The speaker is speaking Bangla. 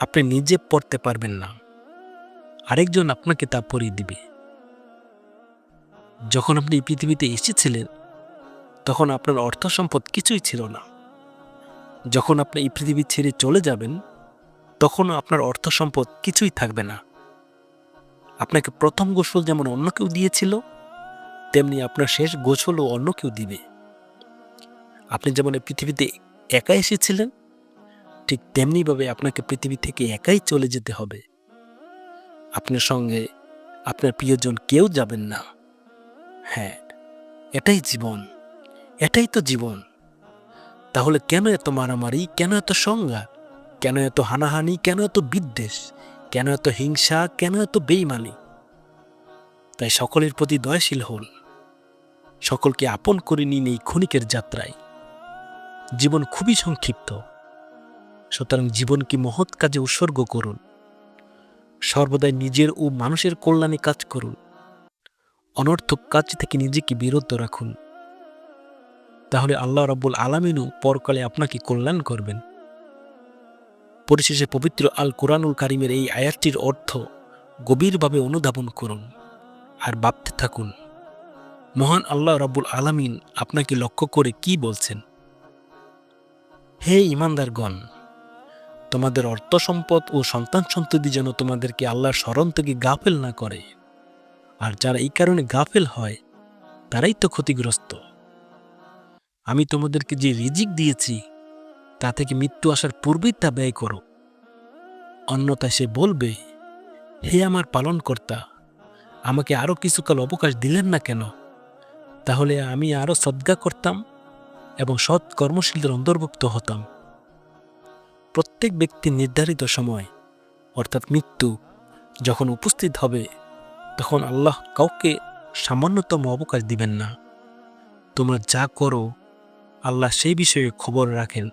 আপনি নিজে পড়তে পারবেন না। আরেকজন আপনাকে তা পড়িয়ে দিবে। যখন আপনি পৃথিবীতে এসেছিলেন, তখন আপনার অর্থ সম্পদ কিছুই ছিল না। যখন আপনি এই পৃথিবী ছেড়ে চলে যাবেন, তখনও আপনার অর্থ সম্পদ কিছুই থাকবে না। আপনাকে প্রথম গোসল যেমন অন্য কেউ দিয়েছিল, তেমনি আপনার শেষ গোসলও অন্য কেউ দিবে। আপনি যেমন পৃথিবীতে একা এসেছিলেন ঠিক তেমনিভাবে আপনাকে পৃথিবী থেকে একাই চলে যেতে হবে। আপনার সঙ্গে আপনার প্রিয়জন কেউ যাবেন না। হ্যাঁ এটাই জীবন। এটাই তো জীবন। তাহলে কেন এত মারামারি? কেন এত সংজ্ঞা কেন এত হানাহানি? কেন এত বিদ্বেষ? কেন এত হিংসা? কেন এত বেইমানি? তাই সকলের প্রতি দয়াশীল হন। সকলকে আপন করে নিন এই ক্ষণিকের যাত্রায়। জীবন খুবই সংক্ষিপ্ত। সুতরাং জীবনকে মহৎ কাজে উৎসর্গ করুন। সর্বদাই নিজের ও মানুষের কল্যাণে কাজ করুন। অনর্থক কাজ থেকে নিজেকে বিরত রাখুন। তাহলে আল্লাহ রাব্বুল আলামিনও পরকালে আপনাকে কল্যাণ করবেন। পরিশেষে পবিত্র আল কোরআনুল কারিমের এই আয়াতটির অর্থ গভীরভাবে অনুধাবন করুন আর ভাবতে থাকুন, মহান আল্লাহ রাব্বুল আলামিন আপনাকে লক্ষ্য করে কি বলছেন? হে ইমানদারগণ তোমাদের অর্থ সম্পদ ও সন্তান সন্ততি যেন তোমাদেরকে আল্লাহর স্মরণ থেকে গাফেল না করে। আর যারা এই কারণে গাফেল হয়, তারাই তো ক্ষতিগ্রস্ত। আমি তোমাদেরকে যে রিজিক দিয়েছি, তা থেকে মৃত্যু আসার পূর্বেই তা ব্যয় করো। অন্যথায় সে বলবে, হে আমার পালনকর্তা, আমাকে আরও কিছুকাল অবকাশ দিলেন না কেন? তাহলে আমি আরও সদ্গা করতাম এবং সৎ কর্মশীলদের অন্তর্ভুক্ত হতাম। প্রত্যেক ব্যক্তি নির্ধারিত সময়, অর্থাৎ মৃত্যু, যখন উপস্থিত হবে, তখন আল্লাহ কাউকে সামান্যতম অবকাশ দিবেন না। তোমরা যা করো, আল্লাহ সেই বিষয়ে খবর রাখেন।